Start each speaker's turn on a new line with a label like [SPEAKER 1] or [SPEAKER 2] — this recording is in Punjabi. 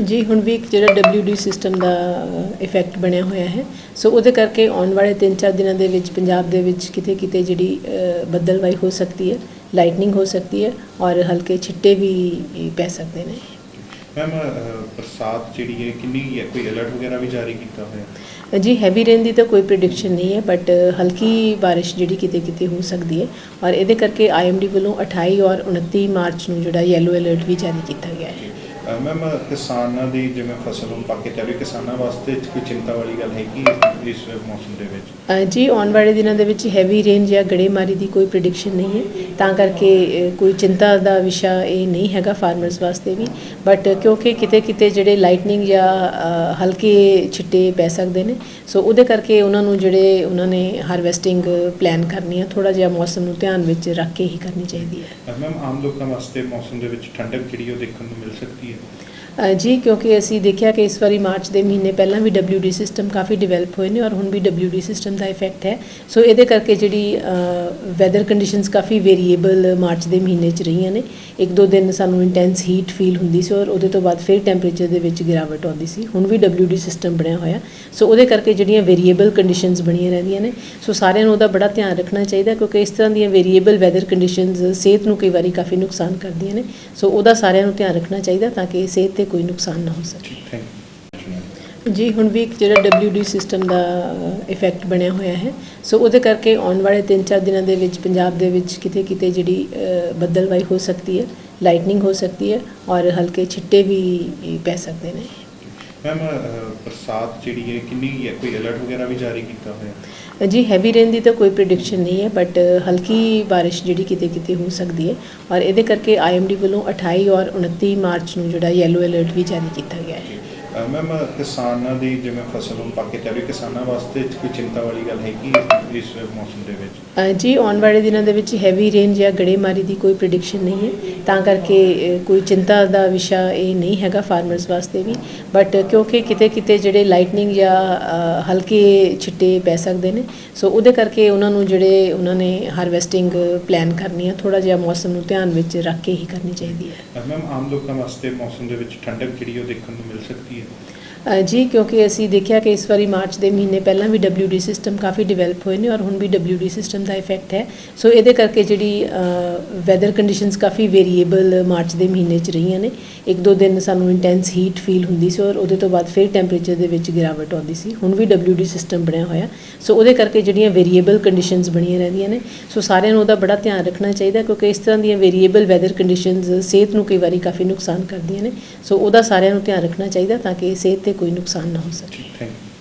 [SPEAKER 1] ਜੀ ਹੁਣ ਵੀ ਇੱਕ ਜਿਹੜਾ WD ਸਿਸਟਮ ਦਾ ਇਫੈਕਟ ਬਣਿਆ ਹੋਇਆ ਹੈ। ਸੋ ਉਹਦੇ ਕਰਕੇ ਆਉਣ ਵਾਲੇ 3-4 ਦਿਨਾਂ ਦੇ ਵਿੱਚ ਪੰਜਾਬ ਦੇ ਵਿੱਚ ਕਿਤੇ ਕਿਤੇ ਜਿਹੜੀ ਬੱਦਲਵਾਈ ਹੋ ਸਕਦੀ ਹੈ ਲਾਈਟਨਿੰਗ ਹੋ ਸਕਦੀ ਹੈ ਔਰ ਹਲਕੇ ਛਿੱਟੇ ਵੀ ਪੈ ਸਕਦੇ ਨੇ।
[SPEAKER 2] ਮੈਮ ਬਰਸਾਤ ਜਿਹੜੀ ਹੈ ਕਿੰਨੀ ਹੈ? ਕੋਈ ਅਲਰਟ ਵਗੈਰਾ ਵੀ ਜਾਰੀ ਕੀਤਾ ਹੋਇਆ?
[SPEAKER 1] ਜੀ ਹੈਵੀ ਰੇਨ ਦੀ ਤਾਂ ਕੋਈ ਪ੍ਰੀਡਿਕਸ਼ਨ ਨਹੀਂ ਹੈ ਬਟ ਹਲਕੀ ਬਾਰਿਸ਼ ਜਿਹੜੀ ਕਿਤੇ ਕਿਤੇ ਹੋ ਸਕਦੀ ਹੈ। ਔਰ ਇਹਦੇ ਕਰਕੇ ਆਈਐਮਡੀ ਵੱਲੋਂ 28 ਔਰ 29 ਮਾਰਚ ਨੂੰ ਜਿਹੜਾ ਯੈਲੋ ਅਲਰਟ ਵੀ ਜਾਰੀ ਕੀਤਾ ਗਿਆ।
[SPEAKER 2] ਮੈਮ ਕਿਸਾਨਾਂ ਦੀ ਜਿਵੇਂ ਫਸਲ ਨੂੰ ਪੱਕ ਕੇ ਤਿਆਰੀ ਕਿਸਾਨਾਂ ਵਾਸਤੇ ਕੋਈ ਚਿੰਤਾ ਵਾਲੀ ਗੱਲ ਹੈਗੀ ਇਸ ਮੌਸਮ ਦੇ ਵਿੱਚ?
[SPEAKER 1] ਜੀ ਆਉਣ ਵਾਲੇ ਦਿਨਾਂ ਦੇ ਵਿੱਚ ਹੈਵੀ ਰੇਨ ਜਾਂ ਗੜੇਮਾਰੀ ਦੀ ਕੋਈ ਪ੍ਰੀਡਿਕਸ਼ਨ ਨਹੀਂ ਹੈ। ਤਾਂ ਕਰਕੇ ਕੋਈ ਚਿੰਤਾ ਦਾ ਵਿਸ਼ਾ ਇਹ ਨਹੀਂ ਹੈਗਾ ਫਾਰਮਰਸ ਵਾਸਤੇ ਵੀ। ਬਟ ਕਿਉਂਕਿ ਕਿਤੇ ਕਿਤੇ ਜਿਹੜੇ ਲਾਈਟਨਿੰਗ ਜਾਂ ਹਲਕੇ ਛਿੱਟੇ ਪੈ ਸਕਦੇ ਨੇ ਸੋ ਉਹਦੇ ਕਰਕੇ ਉਹਨਾਂ ਨੂੰ ਜਿਹੜੇ ਉਹਨਾਂ ਨੇ ਹਾਰਵੈਸਟਿੰਗ ਪਲਾਨ ਕਰਨੀ ਹੈ ਥੋੜਾ ਜਿਹਾ ਮੌਸਮ ਨੂੰ ਧਿਆਨ ਵਿੱਚ ਰੱਖ ਕੇ ਹੀ ਕਰਨੀ ਚਾਹੀਦੀ ਹੈ।
[SPEAKER 2] ਮੈਮ ਆਮ ਲੋਕਾਂ ਵਾਸਤੇ ਮੌਸਮ ਦੇ ਵਿੱਚ ਠੰਡਕ ਜਿਹੜੀ ਉਹ ਦੇਖਣ ਨੂੰ ਮਿਲ ਸਕਦੀ ਹੈ?
[SPEAKER 1] you? ਜੀ, ਕਿਉਂਕਿ ਅਸੀਂ ਦੇਖਿਆ ਕਿ ਇਸ ਵਾਰੀ ਮਾਰਚ ਦੇ ਮਹੀਨੇ ਪਹਿਲਾਂ ਵੀ WD ਸਿਸਟਮ ਕਾਫੀ ਡਿਵੈਲਪ ਹੋਏ ਨੇ ਔਰ ਹੁਣ ਵੀ WD ਸਿਸਟਮ ਦਾ ਇਫੈਕਟ ਹੈ। ਸੋ ਇਹਦੇ ਕਰਕੇ ਜਿਹੜੀ ਵੈਦਰ ਕੰਡੀਸ਼ਨਸ ਕਾਫੀ ਵੇਰੀਏਬਲ ਮਾਰਚ ਦੇ ਮਹੀਨੇ 'ਚ ਰਹੀਆਂ ਨੇ। ਇੱਕ ਦੋ ਦਿਨ ਸਾਨੂੰ ਇੰਟੈਂਸ ਹੀਟ ਫੀਲ ਹੁੰਦੀ ਸੀ ਔਰ ਉਹਦੇ ਤੋਂ ਬਾਅਦ ਫਿਰ ਟੈਂਪਰੇਚਰ ਦੇ ਵਿੱਚ ਗਿਰਾਵਟ ਆਉਂਦੀ ਸੀ। ਹੁਣ ਵੀ WD ਸਿਸਟਮ ਬਣਿਆ ਹੋਇਆ। ਸੋ ਉਹਦੇ ਕਰਕੇ ਜਿਹੜੀਆਂ ਵੇਰੀਏਬਲ ਕੰਡੀਸ਼ਨਸ ਬਣੀਆਂ ਰਹਿੰਦੀਆਂ ਨੇ। ਸੋ ਸਾਰਿਆਂ ਨੂੰ ਉਹਦਾ ਬੜਾ ਧਿਆਨ ਰੱਖਣਾ ਚਾਹੀਦਾ ਕਿਉਂਕਿ ਇਸ ਤਰ੍ਹਾਂ ਦੀਆਂ ਵੇਰੀਏਬਲ ਵੈਦਰ ਕੰਡੀਸ਼ਨਸ ਸਿਹਤ ਨੂੰ ਕਈ ਵਾਰੀ ਕਾਫੀ ਨੁਕਸਾਨ ਕਰਦੀਆਂ ਨੇ। ਸੋ ਉਹਦਾ ਸਾਰਿਆਂ ਨੂੰ ਧਿਆਨ ਰੱਖਣਾ ਚਾਹੀਦਾ ਤਾਂ ਕਿ ਸਿਹਤ ਤੇ ਕੋਈ ਨੁਕਸਾਨ ਨਾ ਹੋ ਸਕੇ। ਜੀ ਹੁਣ ਵੀ ਇੱਕ ਜਿਹੜਾ WD ਸਿਸਟਮ ਦਾ ਇਫੈਕਟ ਬਣਿਆ ਹੋਇਆ ਹੈ। ਸੋ ਉਹਦੇ ਕਰਕੇ ਆਉਣ ਵਾਲੇ 3-4 ਦਿਨਾਂ ਦੇ ਵਿੱਚ ਪੰਜਾਬ ਦੇ ਵਿੱਚ ਕਿਤੇ ਕਿਤੇ ਜਿਹੜੀ ਬੱਦਲਵਾਈ ਹੋ ਸਕਦੀ ਹੈ ਲਾਈਟਨਿੰਗ ਹੋ ਸਕਦੀ ਹੈ ਔਰ ਹਲਕੇ ਛਿੱਟੇ ਵੀ ਪੈ ਸਕਦੇ ਨੇ।
[SPEAKER 2] ਮੈਮ ਬਰਸਾਤ ਜਿਹੜੀ ਹੈ, ਕਿੰਨੀ ਹੈ? ਕੋਈ ਅਲਰਟ ਵਗੈਰਾ ਵੀ ਜਾਰੀ ਕੀਤਾ ਹੋਇਆ?
[SPEAKER 1] ਜੀ ਹੈਵੀ ਰੇਨ ਦੀ ਤਾਂ ਕੋਈ ਪ੍ਰੀਡਿਕਸ਼ਨ ਨਹੀਂ ਹੈ ਬਟ ਹਲਕੀ ਬਾਰਿਸ਼ ਜਿਹੜੀ ਕਿਤੇ ਕਿਤੇ ਹੋ ਸਕਦੀ ਹੈ ਔਰ ਇਹਦੇ ਕਰਕੇ ਆਈਐਮਡੀ ਵੱਲੋਂ 28 ਔਰ 29 ਮਾਰਚ ਨੂੰ ਜਿਹੜਾ ਯੈਲੋ ਅਲਰਟ ਵੀ ਜਾਰੀ ਕੀਤਾ ਗਿਆ ਹੈ।
[SPEAKER 2] ਮੈਮ ਕਿਸਾਨਾਂ ਦੀ ਜਿਵੇਂ ਫਸਲ ਨੂੰ ਪੱਕ ਕੇ ਤਿਆਰੀ ਕਿਸਾਨਾਂ ਵਾਸਤੇ ਕੋਈ ਚਿੰਤਾ ਵਾਲੀ ਗੱਲ ਹੈਗੀ ਇਸ ਮੌਸਮ ਦੇ ਵਿੱਚ?
[SPEAKER 1] ਜੀ ਆਉਣ ਵਾਲੇ ਦਿਨਾਂ ਦੇ ਵਿੱਚ ਹੈਵੀ ਰੇਨ ਜਾਂ ਗੜੇਮਾਰੀ ਦੀ ਕੋਈ ਪ੍ਰੀਡਿਕਸ਼ਨ ਨਹੀਂ ਹੈ। ਤਾਂ ਕਰਕੇ ਕੋਈ ਚਿੰਤਾ ਦਾ ਵਿਸ਼ਾ ਇਹ ਨਹੀਂ ਹੈਗਾ ਫਾਰਮਰਸ ਵਾਸਤੇ ਵੀ। ਬਟ ਕਿਉਂਕਿ ਕਿਤੇ ਕਿਤੇ ਜਿਹੜੇ ਲਾਈਟਨਿੰਗ ਜਾਂ ਹਲਕੇ ਛਿੱਟੇ ਪੈ ਸਕਦੇ ਨੇ ਸੋ ਉਹਦੇ ਕਰਕੇ ਉਹਨਾਂ ਨੂੰ ਜਿਹੜੇ ਉਹਨਾਂ ਨੇ ਹਾਰਵੈਸਟਿੰਗ ਪਲਾਨ ਕਰਨੀ ਹੈ ਥੋੜਾ ਜਿਹਾ ਮੌਸਮ ਨੂੰ ਧਿਆਨ ਵਿੱਚ ਰੱਖ ਕੇ ਹੀ ਕਰਨੀ ਚਾਹੀਦੀ ਹੈ।
[SPEAKER 2] ਮੈਮ ਆਮ ਲੋਕਾਂ ਵਾਸਤੇ ਮੌਸਮ ਦੇ ਵਿੱਚ ਠੰਡਕ ਜਿਹੜੀ ਉਹ ਦੇਖਣ ਨੂੰ ਮਿਲ ਸਕਦੀ ਹੈ?
[SPEAKER 1] ਅ, ਜੀ ਕਿਉਂਕਿ ਅਸੀਂ ਦੇਖਿਆ ਕਿ ਇਸ ਵਾਰੀ ਮਾਰਚ ਦੇ ਮਹੀਨੇ ਪਹਿਲਾਂ ਵੀ WD ਸਿਸਟਮ ਕਾਫੀ ਡਿਵੈਲਪ ਹੋਏ ਨੇ ਔਰ ਹੁਣ ਵੀ WD ਸਿਸਟਮ ਦਾ ਇਫੈਕਟ ਹੈ। ਸੋ ਇਹਦੇ ਕਰਕੇ ਜਿਹੜੀ ਵੈਦਰ ਕੰਡੀਸ਼ਨਸ ਕਾਫੀ ਵੇਰੀਏਬਲ ਮਾਰਚ ਦੇ ਮਹੀਨੇ 'ਚ ਰਹੀਆਂ ਨੇ। ਇੱਕ ਦੋ ਦਿਨ ਸਾਨੂੰ ਇੰਟੈਂਸ ਹੀਟ ਫੀਲ ਹੁੰਦੀ ਸੀ ਔਰ ਉਹਦੇ ਤੋਂ ਬਾਅਦ ਫਿਰ ਟੈਂਪਰੇਚਰ ਦੇ ਵਿੱਚ ਗਿਰਾਵਟ ਆਉਂਦੀ ਸੀ। ਹੁਣ ਵੀ WD ਸਿਸਟਮ ਬਣਿਆ ਹੋਇਆ। ਸੋ ਉਹਦੇ ਕਰਕੇ ਜਿਹੜੀਆਂ ਵੇਰੀਏਬਲ ਕੰਡੀਸ਼ਨਸ ਬਣੀਆਂ ਰਹਿੰਦੀਆਂ ਨੇ। ਸੋ ਸਾਰਿਆਂ ਨੂੰ ਉਹਦਾ ਬੜਾ ਧਿਆਨ ਰੱਖਣਾ ਚਾਹੀਦਾ ਕਿਉਂਕਿ ਇਸ ਤਰ੍ਹਾਂ ਦੀਆਂ ਵੇਰੀਏਬਲ ਵੈਦਰ ਕੰਡੀਸ਼ਨਸ ਸਿਹਤ ਨੂੰ ਕਈ ਵਾਰੀ ਕਾਫੀ ਨੁਕਸਾਨ ਕਰਦੀਆਂ ਨੇ। ਸੋ ਉਹਦਾ ਸਾਰਿਆਂ ਨੂੰ ਧਿਆਨ ਰੱਖਣਾ ਚਾਹੀਦਾ ਤਾਂ ਤਾਂ ਕਿ ਸਿਹਤ ਤੇ ਕੋਈ ਨੁਕਸਾਨ ਨਾ ਹੋ ਸਕੇ।
[SPEAKER 2] Thank you